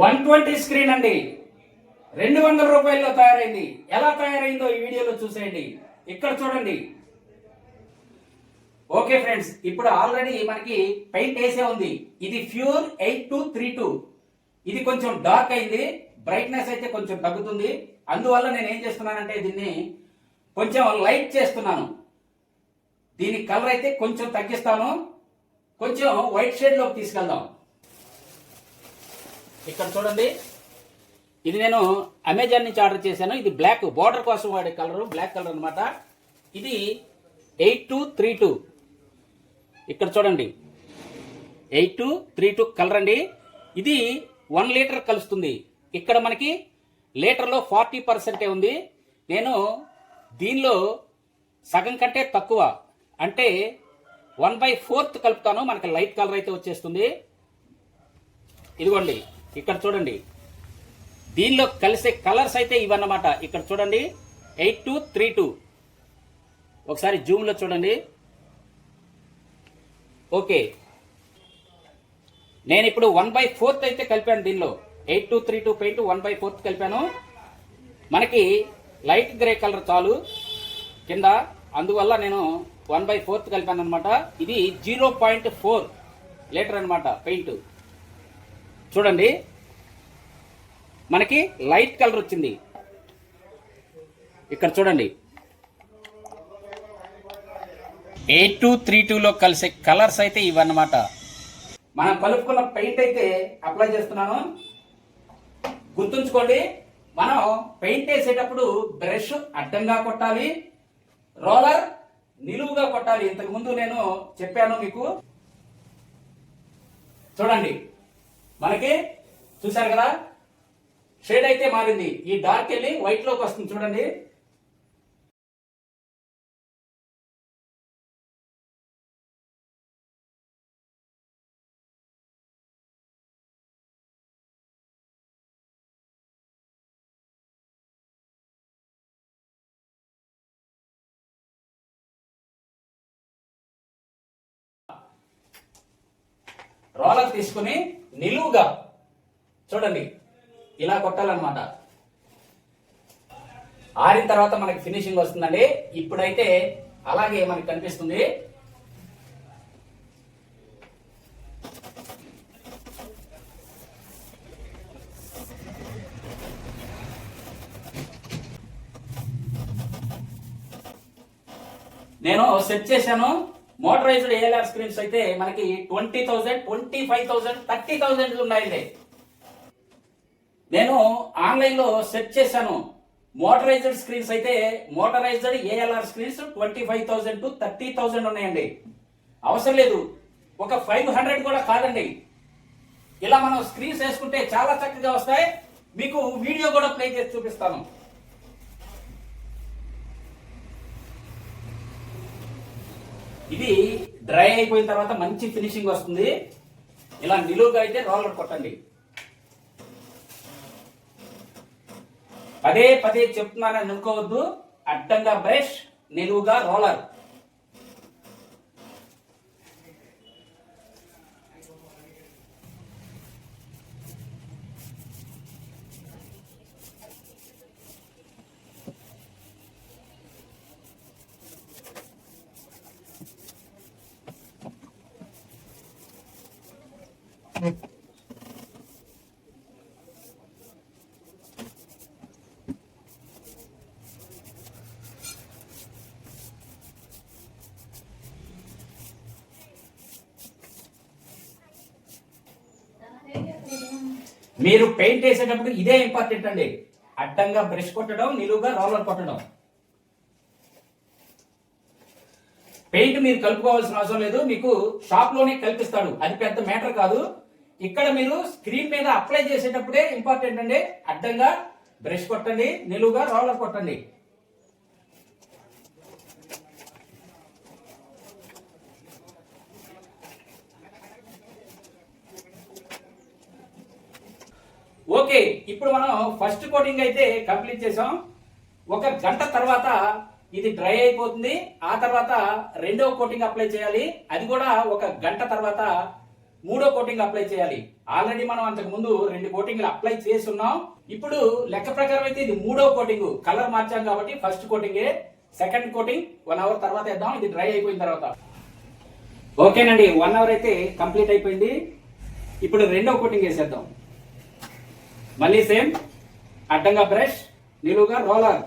One twenty screen అండి. రెండు వందల రూపాయల్లో తయారైంది. ఎలా తయారైందో ఈ వీడియోలో చూసేయండి. ఇక్కడ చూడండి. ఓకే ఫ్రెండ్స్ ఇప్పుడు ఆల్రెడీ మనకి పెయింట్ వేసే ఉంది. ఇది pure eight two three two. ఇది కొంచెం డార్క్ అయింది. బ్రైట్నెస్ అయితే కొంచెం తగ్గుతుంది. అందువల్ల నేను ఏం చేస్తున్నానంటే దీన్ని కొంచెం లైట్ చేస్తున్నాను. దీని కలర్ అయితే కొంచెం తగ్గిస్తాను. కొంచెం వైట్ షేడ్లోకి తీసుకెళ్దాం. ఇక్కడ చూడండి. ఇది నేను అమెజాన్ నుంచి ఆర్డర్ చేశాను. ఇది బ్లాక్ బార్డర్ కోసం వాడే కలర్ బ్లాక్ కలర్ అన్నమాట. ఇది ఎయిట్ టూ త్రీ టూ. ఇక్కడ చూడండి. Eight two three two colour అండి. ఇది వన్ లీటర్ కలుస్తుంది. ఇక్కడ మనకి లీటర్లో ఫార్టీ పర్సెంటే ఉంది. నేను దీనిలో సగం కంటే తక్కువ అంటే వన్ బై ఫోర్త్ కలుపుతాను. మనకి లైట్ కలర్ అయితే వచ్చేస్తుంది. ఇదిగోండి. ఇక్కడ చూడండి. దీనిలో కలిసే కలర్స్ అయితే ఇవన్నమాట. ఇక్కడ చూడండి. Eight two three two. ఒకసారి జూమ్లో చూడండి. ఓకే. నేను ఇప్పుడు వన్ బై ఫోర్త్ అయితే కలిపాను దీనిలో. Eight two three two paint one by fourth కలిపాను. మనకి లైట్ గ్రే కలర్ చాలు కింద. అందువల్ల నేను వన్ బై ఫోర్త్ కలిపాను అనమాట ఇది జీరో పాయింట్ ఫోర్ లీటర్ అనమాట పెయింట్. చూడండి. మనకి లైట్ కలర్ వచ్చింది. ఇక్కడ చూడండి. ఎయిట్ టూ త్రీ టూలో కలిసే కలర్స్ అయితే ఇవన్నమాట. మనం కలుపుకున్న పెయింట్ అయితే అప్లై చేస్తున్నాను. గుర్తుంచుకోండి మనం పెయింట్ వేసేటప్పుడు బ్రష్ అడ్డంగా కొట్టాలి. రోలర్ నిలువుగా కొట్టాలి. ఇంతకుముందు నేను చెప్పాను మీకు. చూడండి. మనకి చూశారు కదా? షేడ్ అయితే మారింది. ఈ డార్క్ వెళ్ళి వైట్లోకి వస్తుంది చూడండి. రోలర్ తీసుకుని నిలువుగా చూడండి ఇలా కొట్టాలన్నమాట. ఆరిన తర్వాత మనకి ఫినిషింగ్ వస్తుందండి. ఇప్పుడైతే అలాగే మనకి కనిపిస్తుంది. నేను సెట్ చేశాను. మోటరైజ్డ్ ఏఎల్ఆర్ స్క్రీన్స్ అయితే మనకి twenty thousand twenty five thousand thirty thousand ఉన్నాయండి నేను ఆన్లైన్లో సెట్ చేశాను. మోటరైజ్డ్ స్క్రీన్స్ అయితే motorised ALR screens twenty five thousand to thirty thousand ఉన్నాయండి. అవసరం లేదు. ఒక ఫైవ్ హండ్రెడ్ కూడా కాదండి. ఇలా మనం స్క్రీన్స్ వేసుకుంటే చాలా చక్కగా వస్తాయి. మీకు వీడియో కూడా ప్లే చేసి చూపిస్తాను. ఇది డ్రై అయిపోయిన తర్వాత మంచి ఫినిషింగ్ వస్తుంది. ఇలా నిలువుగా అయితే రోలర్ కొట్టండి. పదే పదే చెప్తున్నానని అనుకోవద్దు. అడ్డంగా బ్రష్ నిలువుగా రోలర్. మీరు పెయింట్ వేసేటప్పుడు ఇదే ఇంపార్టెంట్ అండి. అడ్డంగా బ్రష్ కొట్టడం నిలువుగా రోలర్ కొట్టడం. పెయింట్ మీరు కలుపుకోవాల్సిన అవసరం లేదు. మీకు షాప్లోనే కల్పిస్తాడు. అది పెద్ద మ్యాటర్ కాదు. ఇక్కడ మీరు స్క్రీన్ మీద అప్లై చేసేటప్పుడే ఇంపార్టెంట్ అండి. అడ్డంగా బ్రష్ కొట్టండి నిలువుగా రోలర్ కొట్టండి. ఓకే ఇప్పుడు మనం ఫస్ట్ కోటింగ్ అయితే కంప్లీట్ చేసాం ఒక గంట తర్వాత ఇది డ్రై అయిపోతుంది. ఆ తర్వాత రెండవ కోటింగ్ అప్లై చేయాలి. అది కూడా ఒక గంట తర్వాత మూడో కోటింగ్ అప్లై చేయాలి. ఆల్రెడీ మనం అంతకు ముందు రెండు కోటింగ్లు అప్లై చేసి ఉన్నాం ఇప్పుడు లెక్క ప్రకారం అయితే ఇది మూడో కోటింగ్ కలర్ మార్చాం కాబట్టి ఫస్ట్ కోటింగే సెకండ్ కోటింగ్ వన్ అవర్ తర్వాత వేద్దాం. ఇది డ్రై అయిపోయిన తర్వాత. ఓకేనండి వన్ అవర్ అయితే కంప్లీట్ అయిపోయింది. ఇప్పుడు రెండో కోటింగ్ వేసేద్దాం. మళ్ళీ సేమ్ అడ్డంగా బ్రష్ నిలువుగా రోలర్.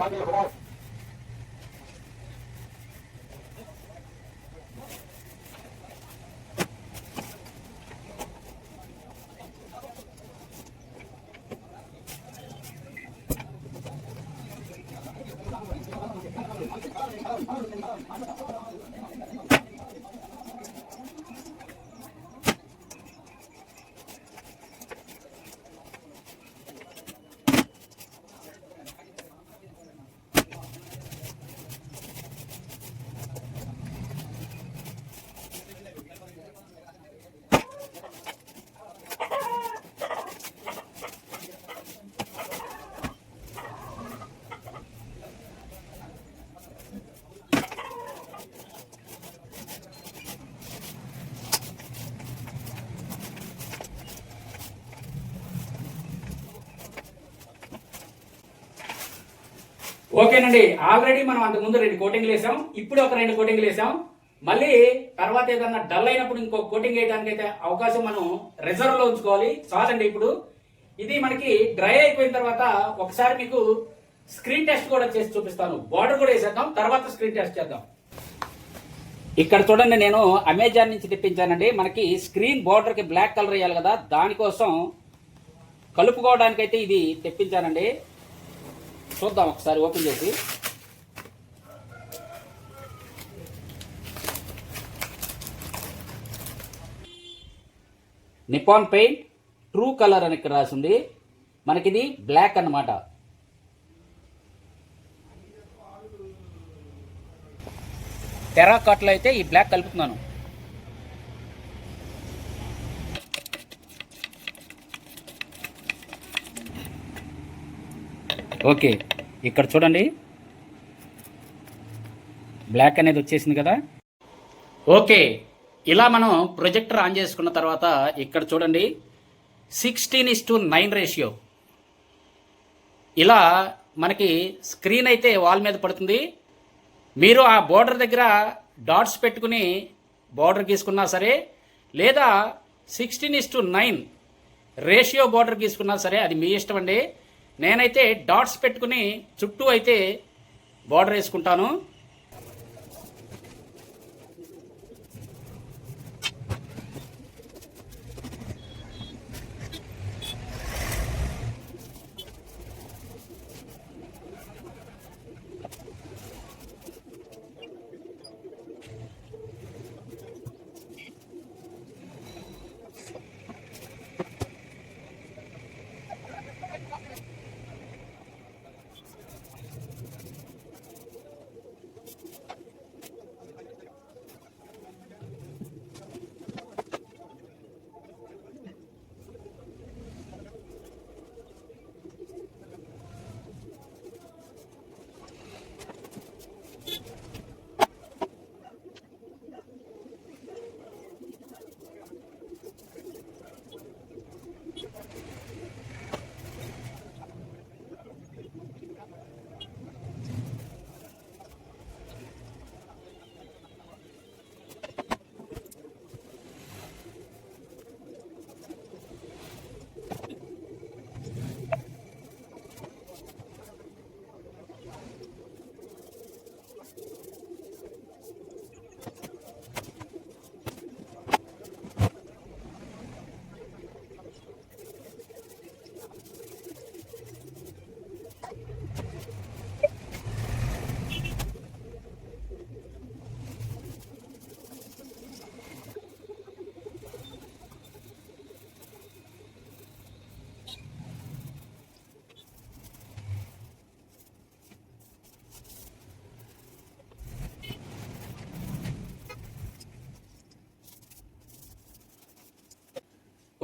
Valeu, Rossi. ఓకేనండి. ఆల్రెడీ మనం అంతకు ముందు రెండు కోటింగ్లు వేసాం. ఇప్పుడు ఒక రెండు కోటింగ్లు వేసాం. మళ్ళీ తర్వాత ఏదన్నా డల్ అయినప్పుడు ఇంకో కోటింగ్ వేయడానికి అయితే అవకాశం మనం రిజర్వ్లో ఉంచుకోవాలి. చాలండి ఇప్పుడు. ఇది మనకి డ్రై అయిపోయిన తర్వాత ఒకసారి మీకు స్క్రీన్ టెస్ట్ కూడా చేసి చూపిస్తాను. బార్డర్ కూడా వేసేద్దాం. తర్వాత స్క్రీన్ టెస్ట్ చేద్దాం. ఇక్కడ చూడండి నేను అమెజాన్ నుంచి తెప్పించానండి. మనకి స్క్రీన్ బార్డర్కి బ్లాక్ కలర్ వేయాలి కదా. దానికోసం కలుపుకోవడానికి అయితే ఇది తెప్పించానండి. చూద్దాం ఒకసారి ఓపెన్ చేసి. నిపాన్ పెయింట్ ట్రూ కలర్ అని ఇక్కడ రాసింది మనకిది బ్లాక్ అన్నమాట. టెరాకాట్లో అయితే ఈ బ్లాక్ కలుపుతున్నాను. ఓకే. ఇక్కడ చూడండి. బ్లాక్ అనేది వచ్చేసింది కదా? ఓకే. ఇలా మనం ప్రొజెక్టర్ ఆన్ చేసుకున్న తర్వాత ఇక్కడ చూడండి. Sixteen is to nine ratio ఇలా మనకి స్క్రీన్ అయితే వాల్ మీద పడుతుంది. మీరు ఆ బోర్డర్ దగ్గర డాట్స్ పెట్టుకుని బోర్డర్ గీసుకున్నా సరే లేదా sixteen is to nine ratio border గీసుకున్నా సరే అది మీ ఇష్టం అండి. నేనైతే డాట్స్ పెట్టుకుని చుట్టూ అయితే బోర్డర్ వేసుకుంటాను.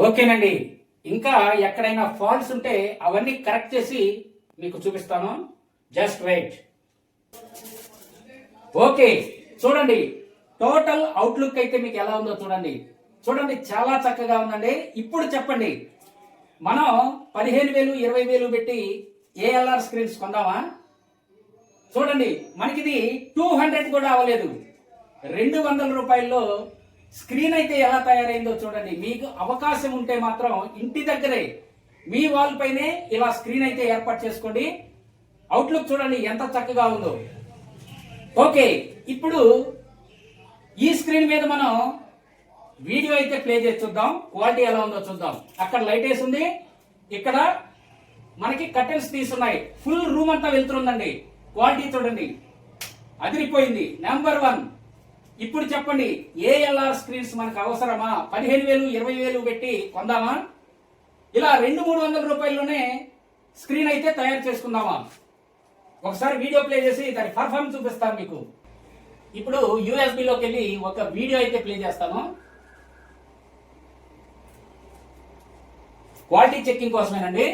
ఓకేనండి. ఇంకా ఎక్కడైనా ఫాల్ట్స్ ఉంటే అవన్నీ కరెక్ట్ చేసి మీకు చూపిస్తాను. జస్ట్ వెయిట్ ఓకే చూడండి. టోటల్ అవుట్లుక్ అయితే మీకు ఎలా ఉందో చూడండి. చూడండి చాలా చక్కగా ఉందండి. ఇప్పుడు చెప్పండి. మనం పదిహేను వేలు ఇరవై వేలు పెట్టి ఏఎల్ఆర్ స్క్రీన్స్ కొందామా? చూడండి మనకిది టూ హండ్రెడ్ కూడా అవ్వలేదు. రెండు వందల రూపాయల్లో స్క్రీన్ అయితే ఎలా తయారైందో చూడండి. మీకు అవకాశం ఉంటే మాత్రం ఇంటి దగ్గరే మీ వాల్ పైనే ఇలా స్క్రీన్ అయితే ఏర్పాటు చేసుకోండి. అవుట్లుక్ చూడండి ఎంత చక్కగా ఉందో. ఓకే ఇప్పుడు ఈ స్క్రీన్ మీద మనం వీడియో అయితే ప్లే చేసి చూద్దాం. క్వాలిటీ ఎలా ఉందో చూద్దాం. అక్కడ లైట్ వేసి ఉంది. ఇక్కడ మనకి కర్టెన్స్ తీసున్నాయి. ఫుల్ రూమ్ అంతా వెళ్తుందండి క్వాలిటీ చూడండి. అదిరిపోయింది. నెంబర్ వన్ ఇప్పుడు చెప్పండి ఏఎల్ఆర్ స్క్రీన్స్ మనకు అవసరమా? పదిహేను వేలు ఇరవై వేలు పెట్టి కొందామా? ఇలా రెండు మూడు వందల రూపాయల్లోనే స్క్రీన్ అయితే తయారు చేసుకుందామా? ఒకసారి వీడియో ప్లే చేసి దాని పర్ఫార్మెన్స్ చూపిస్తాను మీకు. ఇప్పుడు USB వెళ్ళి ఒక వీడియో అయితే ప్లే చేస్తాను. Quality checking కోసమేనండి.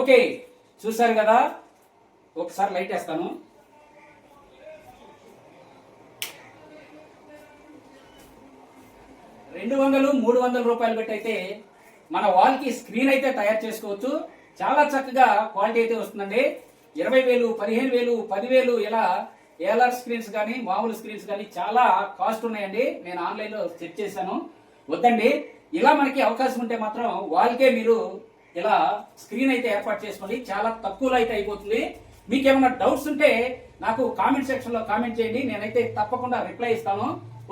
ఓకే చూశారు కదా? ఒకసారి లైట్ వేస్తాను. రెండు వందలు మూడు వందల రూపాయలు పెట్టి అయితే మన వాల్కి స్క్రీన్ అయితే తయారు చేసుకోవచ్చు. చాలా చక్కగా క్వాలిటీ అయితే వస్తుందండి. ఇరవై వేలు పదిహేను వేలు పదివేలు ఇలా ఏలార్ స్క్రీన్స్ కానీ మామూలు స్క్రీన్స్ కానీ చాలా కాస్ట్ ఉన్నాయండి. నేను ఆన్లైన్లో చెక్ చేశాను. వద్దండి. ఇలా మనకి అవకాశం ఉంటే మాత్రం వాళ్ళకే మీరు ఇలా స్క్రీన్ అయితే ఏర్పాటు చేసుకోండి చాలా తక్కువలో అయితే అయిపోతుంది. మీకు ఏమైనా డౌట్స్ ఉంటే నాకు కామెంట్ సెక్షన్లో కామెంట్ చేయండి. నేనైతే తప్పకుండా రిప్లై ఇస్తాను.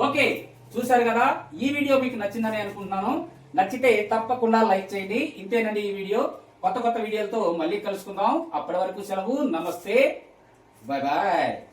ఓకే చూశారు కదా ఈ వీడియో మీకు నచ్చిందని అనుకుంటున్నాను. నచ్చితే తప్పకుండా లైక్ చేయండి. ఇంతేనండి ఈ వీడియో. కొత్త కొత్త వీడియోలతో మళ్ళీ కలుసుకుందాం. అప్పటి వరకు సెలవు. నమస్తే. Bye bye.